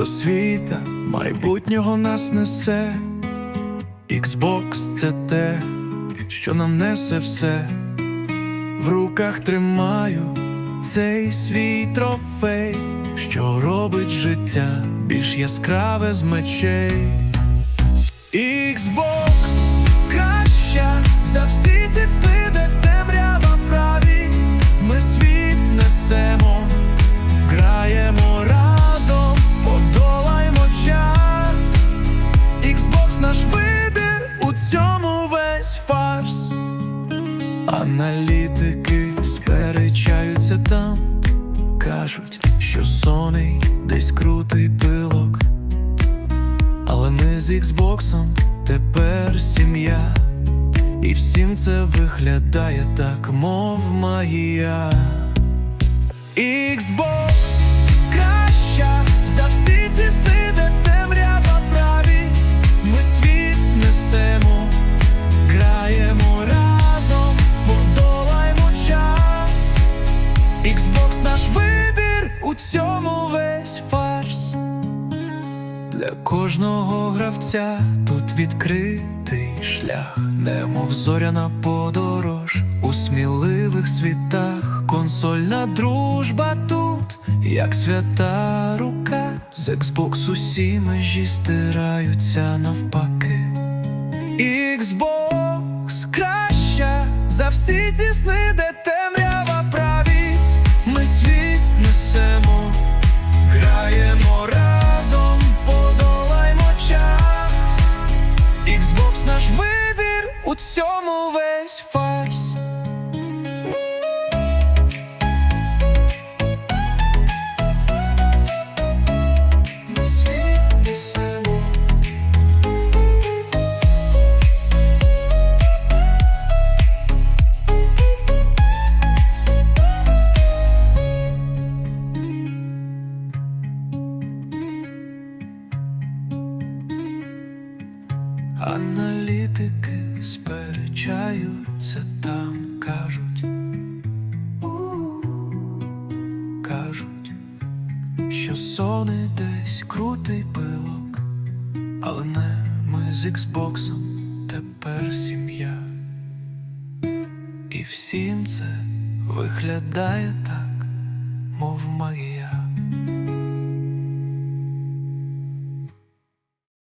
до світа майбутнього нас несе. Xbox це те, що нам несе все. В руках тримаю цей свій трофей, що робить життя більш яскраве з мечей. Xbox краща за всі Аналітики сперечаються там, кажуть, що соний десь крутий пилок. Але ми з іксбоксом тепер сім'я, і всім це виглядає так, мов магія. Xbox Xbox наш вибір у цьому весь фарс. Для кожного гравця тут відкритий шлях, немов зоряна подорож у сміливих світах, консольна дружба тут, як свята рука, з Xbox усі межі стираються навпаки. Xbox краща за всі ці сни, де Аналітики сперечаються там, кажуть, кажуть, що сони десь крутий пилок, але не ми з Xbox тепер сім'я. І всім це виглядає так, мов магія.